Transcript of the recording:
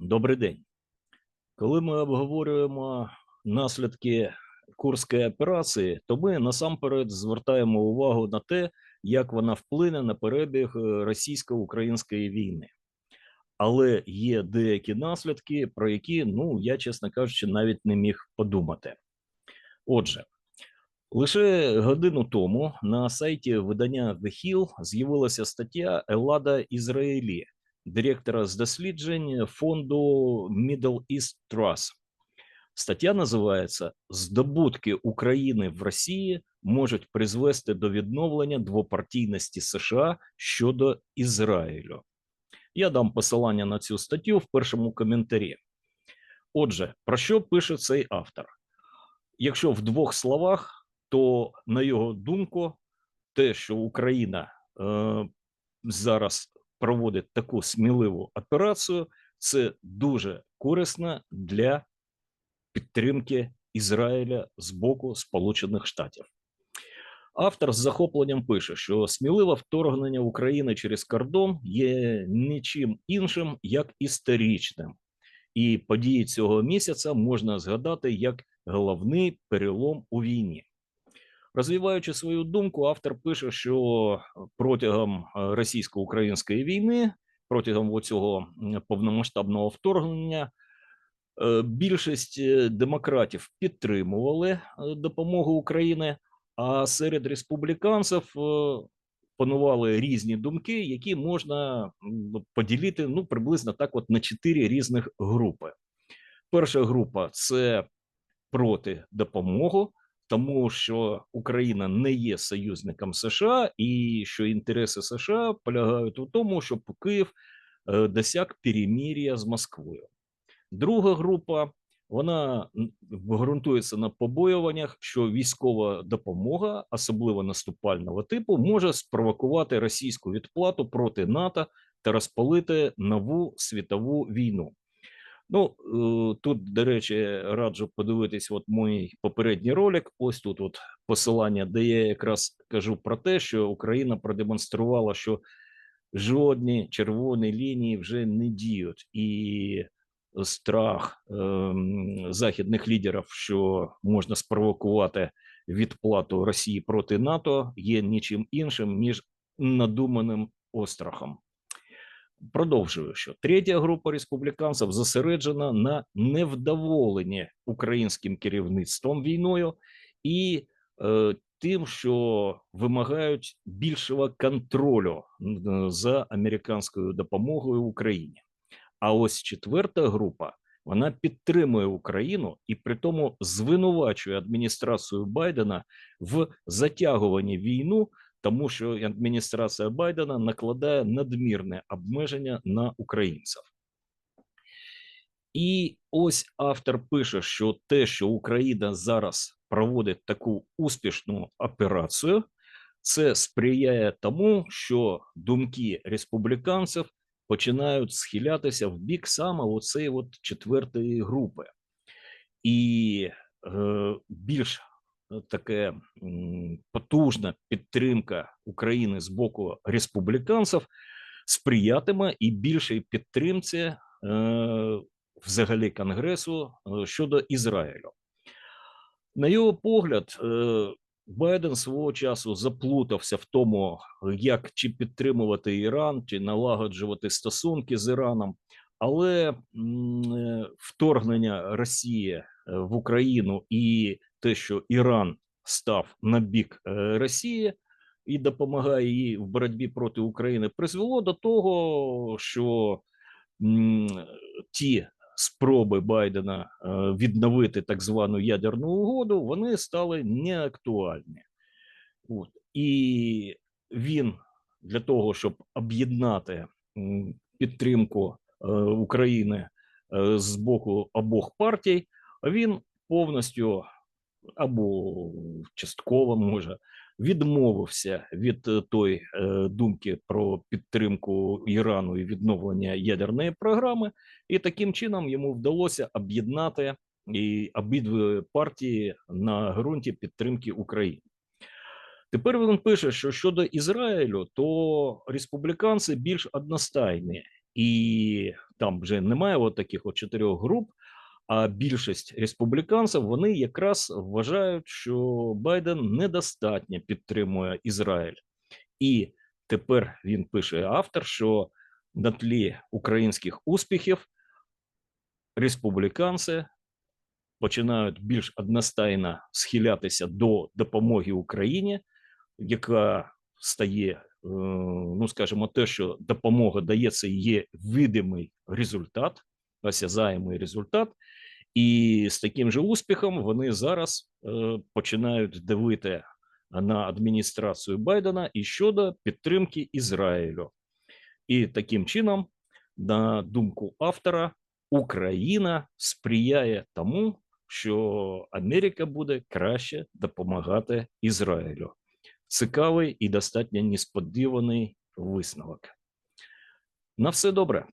Добрий день. Коли ми обговорюємо наслідки Курської операції, то ми насамперед звертаємо увагу на те, як вона вплине на перебіг е, російсько-української війни. Але є деякі наслідки, про які, ну я чесно кажучи, навіть не міг подумати. Отже, лише годину тому на сайті видання The Hill з'явилася стаття Елада Ізраїлі, директора з досліджень фонду Middle East Trust. Стаття називається Здобутки України в Росії можуть призвести до відновлення двопартійності США щодо Ізраїлю. Я дам посилання на цю статтю в першому коментарі. Отже, про що пише цей автор? Якщо в двох словах, то на його думку, те, що Україна е, зараз проводить таку сміливу операцію, це дуже корисно для підтримки Ізраїля з боку Сполучених Штатів. Автор з захопленням пише, що сміливе вторгнення України через кордон є нічим іншим як історичним, і події цього місяця можна згадати як головний перелом у війні. Розвиваючи свою думку, автор пише, що протягом російсько-української війни, протягом цього повномасштабного вторгнення, е, більшість е, демократів підтримували е, допомогу України, а серед республіканців панували різні думки, які можна поділити ну приблизно так, от на чотири різних групи. Перша група це проти допомоги тому що Україна не є союзником США, і що інтереси США полягають у тому, щоб Київ е, досяг перемір'я з Москвою. Друга група вона ґрунтується на побоюваннях, що військова допомога, особливо наступального типу, може спровокувати російську відплату проти НАТО та розпалити нову світову війну. Ну е, тут, до речі, раджу подивитись, от мій попередній ролик. Ось тут от посилання, де я якраз кажу про те, що Україна продемонструвала, що жодні червоні лінії вже не діють, і страх е, західних лідерів, що можна спровокувати відплату Росії проти НАТО, є нічим іншим ніж надуманим острахом. Продовжую, що третя група республіканців зосереджена на невдоволенні українським керівництвом війною і е, тим, що вимагають більшого контролю за американською допомогою Україні. А ось четверта група вона підтримує Україну і при тому звинувачує адміністрацію Байдена в затягуванні війну тому що адміністрація Байдена накладає надмірне обмеження на українців. І ось автор пише, що те, що Україна зараз проводить таку успішну операцію, це сприяє тому, що думки республіканців починають схилятися в бік саме оцеї от четвертої групи, і е, більш таке потужна підтримка України з боку республіканців сприятиме і більшій підтримці е, взагалі Конгресу е, щодо Ізраїлю. На його погляд, е, Байден свого часу заплутався в тому, як чи підтримувати Іран, чи налагоджувати стосунки з Іраном, але вторгнення Росії в Україну і те, що Іран став на бік е, Росії і допомагає їй в боротьбі проти України, призвело до того, що ті спроби Байдена е, відновити так звану ядерну угоду, вони стали неактуальні. От. І він для того, щоб об'єднати підтримку е, України з боку обох партій, він повністю або частково може відмовився від е, той е, думки про підтримку Ірану і відновлення ядерної програми, і таким чином йому вдалося об'єднати і обидві партії на ґрунті підтримки України. Тепер він пише, що щодо Ізраїлю, то республіканці більш одностайні і там вже немає от таких от чотирьох груп. А більшість республіканців вони якраз вважають, що Байден недостатньо підтримує Ізраїль, і тепер він пише автор, що на тлі українських успіхів республіканці починають більш одностайно схилятися до допомоги Україні, яка стає, е, ну скажімо, те, що допомога дається, є видимий результат, осязаємий результат. І з таким же успіхом вони зараз е, починають дивити на адміністрацію Байдена і щодо підтримки Ізраїлю. І таким чином, на думку автора, Україна сприяє тому, що Америка буде краще допомагати Ізраїлю. Цікавий і достатньо несподіваний висновок. На все добре.